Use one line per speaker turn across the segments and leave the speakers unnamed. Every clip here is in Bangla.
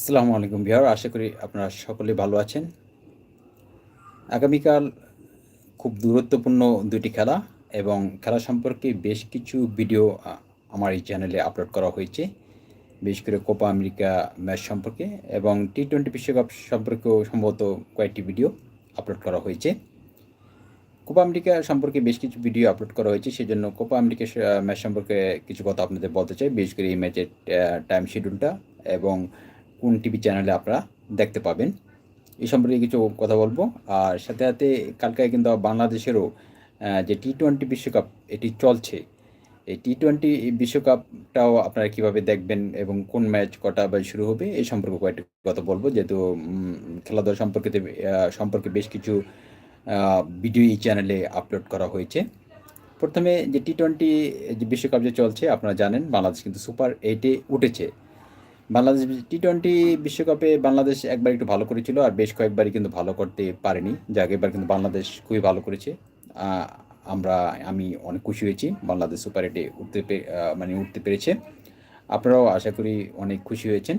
আসসালামু আলাইকুম বিহার আশা করি আপনারা সকলে ভালো আছেন। আগামীকাল খুব দূরত্বপূর্ণ দুটি খেলা এবং খেলা সম্পর্কে বেশ কিছু ভিডিও আমার এই চ্যানেলে আপলোড করা হয়েছে, বিশেষ করে কোপা আমেরিকা ম্যাচ সম্পর্কে এবং টি টোয়েন্টি বিশ্বকাপ সম্পর্কেও সম্ভবত কয়েকটি ভিডিও আপলোড করা হয়েছে। কোপা আমেরিকা সম্পর্কে বেশ কিছু ভিডিও আপলোড করা হয়েছে সেই জন্য কোপা আমেরিকা ম্যাচ সম্পর্কে কিছু কথা আপনাদের বলতে চাই, বিশেষ করে এই ম্যাচের টাইম শিডিউলটা এবং কোন টিভি চ্যানেলে আপনারা দেখতে পাবেন। এই সম্পর্কে কিছু কথা বলব। আর সাথে সাথে কালকে কিন্তু বাংলাদেশেরও যে টি টোয়েন্টি বিশ্বকাপ, এটি চলছে। এই টি টোয়েন্টি বিশ্বকাপটাও আপনারা কীভাবে দেখবেন এবং কোন ম্যাচ কটা বা শুরু হবে, এই সম্পর্কে কয়েকটি কথা বলব। যেহেতু খেলাধুলা সম্পর্কে সম্পর্কে বেশ কিছু ভিডিও এই চ্যানেলে আপলোড করা হয়েছে। প্রথমে যে টি টোয়েন্টি যে বিশ্বকাপ যে চলছে, আপনারা জানেন বাংলাদেশ কিন্তু সুপার এইটে উঠেছে। বাংলাদেশ টি টোয়েন্টি বিশ্বকাপে বাংলাদেশ একবার একটু ভালো করেছিল আর বেশ কয়েকবারই কিন্তু ভালো করতে পারেনি। যাক, এবার কিন্তু বাংলাদেশ খুবই ভালো করেছে। আমরা, আমি অনেক খুশি হয়েছি। বাংলাদেশ সুপার এইটে উঠতে মানে উঠতে পেরেছে। আপনারাও আশা করি অনেক খুশি হয়েছেন।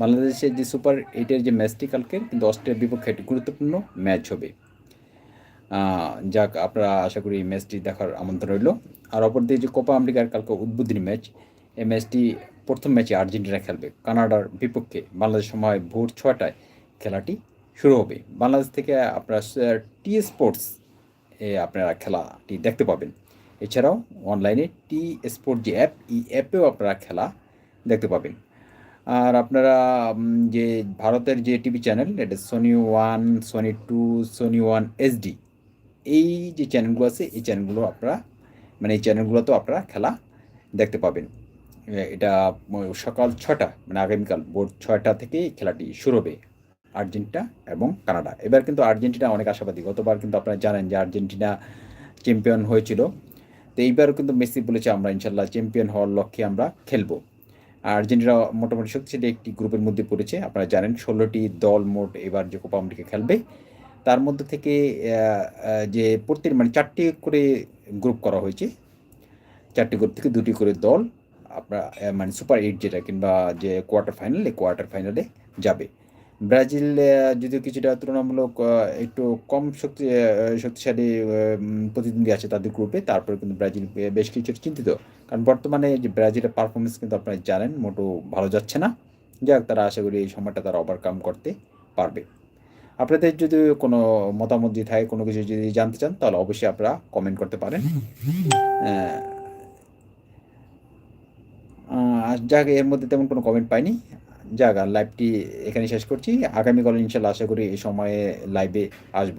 বাংলাদেশের যে সুপার এইটের যে ম্যাচটি কালকে, কিন্তু অস্ট্রেলিয়ার বিপক্ষে একটি গুরুত্বপূর্ণ ম্যাচ হবে। যাক, আপনারা আশা করি এই ম্যাচটি দেখার আমন্ত্রণ রইল। আর অপরদিকে যে কোপা আমেরিকার কালকে উদ্বোধনী ম্যাচ এই ম্যাচটি প্রথম ম্যাচে আর্জেন্টিনা খেলবে। কানাডার বিপক্ষে বাংলাদেশ সময় ভোর ছটায় খেলাটি শুরু হবে। বাংলাদেশ থেকে আপনারা টি স্পোর্টস এ আপনারা খেলাটি দেখতে পাবেন। এছাড়াও অনলাইনে টি স্পোর্ট যে অ্যাপ, এই অ্যাপেও আপনারা খেলা দেখতে পাবেন। আর আপনারা যে ভারতের যে টিভি চ্যানেল, এটা Sony one Sony two Sony one HD এই যে চ্যানেলগুলো আছে, এই চ্যানেলগুলো আপনারা মানে এই চ্যানেলগুলোতেও আপনারা খেলা দেখতে পাবেন। এটা সকাল ছটা মানে আগামীকাল ভোর ছয়টা থেকে খেলাটি শুরু হবে আর্জেন্টিনা এবং কানাডা। এবার কিন্তু আর্জেন্টিনা অনেক আশাবাদী। গতবার কিন্তু আপনারা জানেন যে আর্জেন্টিনা চ্যাম্পিয়ন হয়েছিল। তো এইবারও কিন্তু মেসি বলেছে, আমরা ইনশাল্লাহ চ্যাম্পিয়ন হওয়ার লক্ষ্যে আমরা খেলব। আর্জেন্টিনা মোটামুটি শক্তিশালী একটি গ্রুপের মধ্যে পড়েছে। আপনারা জানেন ষোলোটি দল মোট এবার যে কোপা আমেরিকা খেলবে। তার মধ্যে থেকে যে প্রত্যেক মানে চারটি করে গ্রুপ করা হয়েছে। চারটি গ্রুপ থেকে দুটি করে দল। আপনার মানে সুপার এইট যেটা কিংবা যে কোয়ার্টার ফাইনালে কোয়ার্টার ফাইনালে যাবে। ব্রাজিল যদিও কিছুটা তুলনামূলক একটু কম শক্তি শক্তিশালী প্রতিদ্বন্দ্বী আছে তাদের গ্রুপে তারপরে কিন্তু ব্রাজিল বেশ কিছু চিন্তিত। কারণ বর্তমানে যে ব্রাজিলের পারফরমেন্স কিন্তু আপনারা জানেন মোটো ভালো যাচ্ছে না। যাক, তারা আশা করি এই সময়টা তারা ওভারকাম করতে পারবে। আপনাদের যদি কোনো মতামত যদি থাকে, কোনো কিছু যদি জানতে চান, তাহলে অবশ্যই আপনারা কমেন্ট করতে পারেন। যাক, এর মধ্যে তেমন কোনো কমেন্ট পাইনি। যাক, আর লাইভটি এখানে শেষ করছি। আগামীকাল ইনশাল্লাহ আশা করি এই সময়ে লাইভে আসব।